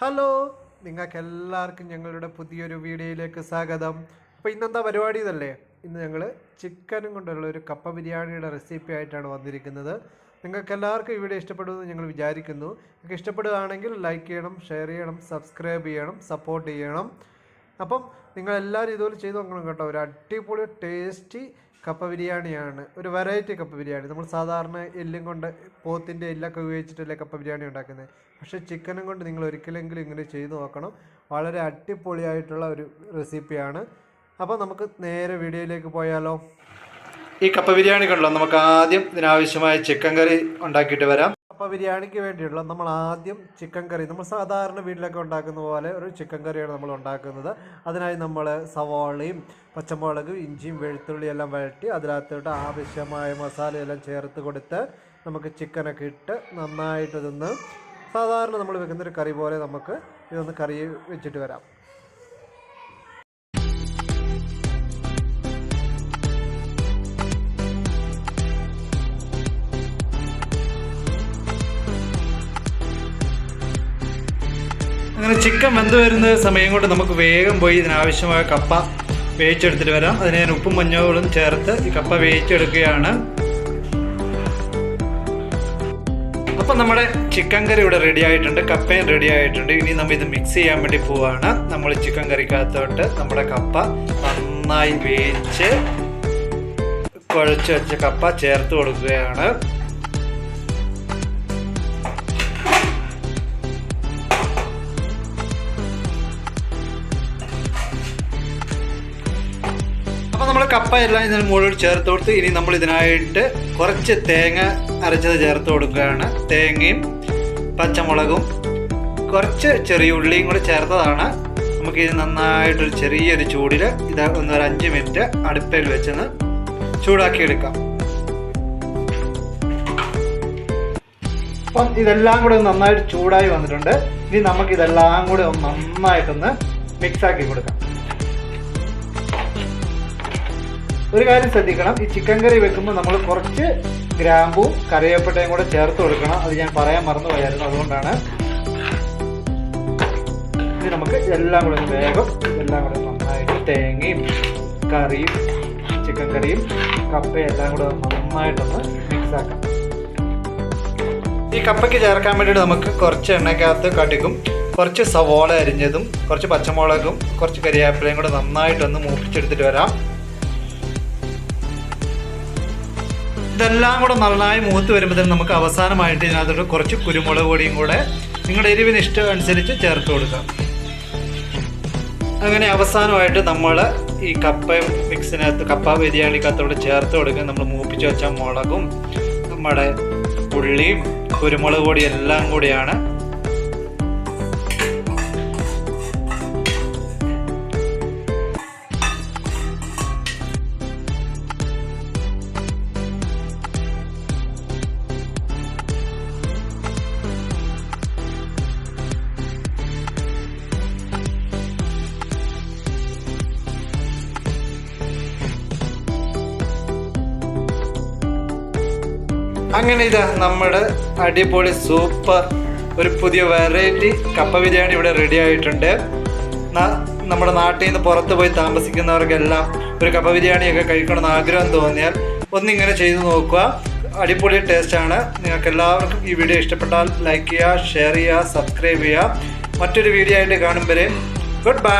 Hello നിങ്ങൾക്ക് എല്ലാവർക്കും ഞങ്ങളുടെ പുതിയൊരു വീഡിയോയിലേക്ക് സ്വാഗതം. അപ്പോൾ ഇന്നെന്താ പരിപാടി ഇതല്ലേ? ഇന്ന് ഞങ്ങൾ ചിക്കനും കൊണ്ടുള്ള ഒരു കപ്പ ബിരിയാണിയുടെ റെസിപ്പി ആയിട്ടാണ് വന്നിരിക്കുന്നത്. നിങ്ങൾക്ക് എല്ലാവർക്കും ഈ വീഡിയോ ഇഷ്ടപ്പെടുമെന്ന് ഞങ്ങൾ വിചാരിക്കുന്നു. നിങ്ങൾക്ക് ഇഷ്ടപ്പെടുകയാണെങ്കിൽ ലൈക്ക് ചെയ്യണം ഷെയർ ചെയ്യണം സബ്സ്ക്രൈബ് ചെയ്യണം സപ്പോർട്ട് ചെയ്യണം. അപ്പം നിങ്ങളെല്ലാവരും ഇതുപോലെ ചെയ്ത് നോക്കണം കേട്ടോ. ഒരു അടിപൊളി ടേസ്റ്റി കപ്പ ബിരിയാണിയാണ്. ഒരു വെറൈറ്റി കപ്പ ബിരിയാണി. നമ്മൾ സാധാരണ എല്ലും കൊണ്ട് പോത്തിന്റെ എല്ലൊക്കെ ഉപയോഗിച്ചിട്ടല്ലേ കപ്പ ബിരിയാണി ഉണ്ടാക്കുന്നത് പക്ഷേ ചിക്കനും കൊണ്ട് നിങ്ങൾ ഒരിക്കലെങ്കിലും ഇങ്ങനെ ചെയ്തു നോക്കണം. വളരെ അടിപൊളിയായിട്ടുള്ള ഒരു റെസിപ്പിയാണ് അപ്പോൾ നമുക്ക് നേരെ വീഡിയോയിലേക്ക് പോയാലോ. ഈ കപ്പ ബിരിയാണി കണ്ടല്ലോ. നമുക്ക് ആദ്യം ഇതിനാവശ്യമായ ചിക്കൻ കറി ഉണ്ടാക്കിയിട്ട് വരാം. കപ്പ ബിരിയാണിക്ക് വേണ്ടിയുള്ള നമ്മൾ ആദ്യം ചിക്കൻ കറി നമ്മൾ സാധാരണ വീട്ടിലൊക്കെ ഉണ്ടാക്കുന്ന പോലെ ഒരു ചിക്കൻ കറിയാണ് നമ്മൾ ഉണ്ടാക്കുന്നത്. അതിനായി നമ്മൾ സവാളയും പച്ചമുളകും ഇഞ്ചിയും വെളുത്തുള്ളിയും എല്ലാം വഴറ്റി അതിനകത്തോട്ട് ആവശ്യമായ മസാലയെല്ലാം ചേർത്ത് കൊടുത്ത് നമുക്ക് ചിക്കനൊക്കെ ഇട്ട് നന്നായിട്ട് ഇതൊന്ന് സാധാരണ നമ്മൾ വെക്കുന്നൊരു കറി പോലെ നമുക്ക് ഇതൊന്ന് കറി വെച്ചിട്ട് വരാം. അങ്ങനെ ചിക്കൻ വെന്ത് വരുന്ന സമയം കൊണ്ട് നമുക്ക് വേഗം പോയി ഇതിനാവശ്യമായ കപ്പ വേവിച്ചെടുത്തിട്ട് വരാം. അതിന് ഞാൻ ഉപ്പും മഞ്ഞളും ചേർത്ത് ഈ കപ്പ വേവിച്ചെടുക്കുകയാണ്. അപ്പം നമ്മുടെ ചിക്കൻ കറി ഇവിടെ റെഡി ആയിട്ടുണ്ട്. കപ്പയും റെഡി ആയിട്ടുണ്ട്. ഇനി നമ്മൾ ഇത് മിക്സ് ചെയ്യാൻ വേണ്ടി പോവാണ്. നമ്മൾ ചിക്കൻ കറിക്കകത്തോട്ട് നമ്മുടെ കപ്പ നന്നായി വേവിച്ച് കുഴച്ച് വെച്ച കപ്പ ചേർത്ത് കൊടുക്കുകയാണ്. എല്ലാം ഇതിന് മുകളിൽ ചേർത്ത് കൊടുത്ത് ഇനി നമ്മൾ ഇതിനായിട്ട് കുറച്ച് തേങ്ങ അരച്ചത് ചേർത്ത് കൊടുക്കുകയാണ്. തേങ്ങയും പച്ചമുളകും കുറച്ച് ചെറിയ ഉള്ളിയും കൂടി ചേർത്തതാണ്. നമുക്ക് ഇത് നന്നായിട്ടൊരു ചെറിയൊരു ചൂടിൽ ഇത് ഒന്ന് ഒരു അഞ്ച് മിനിറ്റ് അടുപ്പയിൽ വെച്ചെന്ന് ചൂടാക്കിയെടുക്കാം. അപ്പം ഇതെല്ലാം കൂടെ നന്നായിട്ട് ചൂടായി വന്നിട്ടുണ്ട്. ഇനി നമുക്ക് ഇതെല്ലാം കൂടെ ഒന്ന് നന്നായിട്ടൊന്ന് മിക്സ് ആക്കി കൊടുക്കാം. ഒരു കാര്യം ശ്രദ്ധിക്കണം. ഈ ചിക്കൻ കറി വെക്കുമ്പോൾ നമ്മൾ കുറച്ച് ഗ്രാമ്പും കറിവേപ്പട്ടയും കൂടെ ചേർത്ത് കൊടുക്കണം. അത് ഞാൻ പറയാൻ മറന്നുപോയായിരുന്നു. അതുകൊണ്ടാണ് ഇത് നമുക്ക് എല്ലാം കൂടെ വേഗം എല്ലാം കൂടെ നന്നായിട്ട് തേങ്ങയും കറിയും ചിക്കൻ കറിയും കപ്പയും എല്ലാം കൂടെ നന്നായിട്ടൊന്ന് മിക്സ് ആക്കാം. ഈ കപ്പയ്ക്ക് ചേർക്കാൻ വേണ്ടിയിട്ട് നമുക്ക് കുറച്ച് എണ്ണയ്ക്കകത്ത് കടുകും കുറച്ച് സവോള അരിഞ്ഞതും കുറച്ച് പച്ചമുളകും കുറച്ച് കരിയാപ്പിലയും കൂടെ നന്നായിട്ടൊന്ന് മൂപ്പിച്ചെടുത്തിട്ട് വരാം. ഇതെല്ലാം കൂടെ നന്നായി മൂത്ത് വരുമ്പോൾ തന്നെ നമുക്ക് അവസാനമായിട്ട് ഇതിനകത്തോട്ട് കുറച്ച് കുരുമുളക് പൊടിയും കൂടെ നിങ്ങളുടെ എരിവിന് ഇഷ്ടം അനുസരിച്ച് ചേർത്ത് കൊടുക്കാം. അങ്ങനെ അവസാനമായിട്ട് നമ്മൾ ഈ കപ്പ മിക്സിനകത്ത് കപ്പ ബിരിയാണിക്കകത്തോട് ചേർത്ത് കൊടുക്കുക നമ്മൾ മൂപ്പിച്ച് വെച്ച മുളകും നമ്മുടെ ഉള്ളിയും കുരുമുളക് പൊടിയും എല്ലാം കൂടിയാണ് അങ്ങനെ ഇതാ നമ്മുടെ അടിപൊളി സൂപ്പർ ഒരു പുതിയ വെറൈറ്റി കപ്പ ബിരിയാണി ഇവിടെ റെഡി ആയിട്ടുണ്ട്. നമ്മുടെ നാട്ടിൽ നിന്ന് പുറത്ത് പോയി താമസിക്കുന്നവർക്കെല്ലാം ഒരു കപ്പ ബിരിയാണിയൊക്കെ കഴിക്കണമെന്ന് ആഗ്രഹം തോന്നിയാൽ ഒന്നിങ്ങനെ ചെയ്തു നോക്കുക. അടിപൊളി ടേസ്റ്റാണ് നിങ്ങൾക്ക് എല്ലാവർക്കും ഈ വീഡിയോ ഇഷ്ടപ്പെട്ടാൽ ലൈക്ക് ചെയ്യുക ഷെയർ ചെയ്യുക സബ്സ്ക്രൈബ് ചെയ്യുക. മറ്റൊരു വീഡിയോ ആയിട്ട് കാണും വരെ ഗുഡ് ബൈ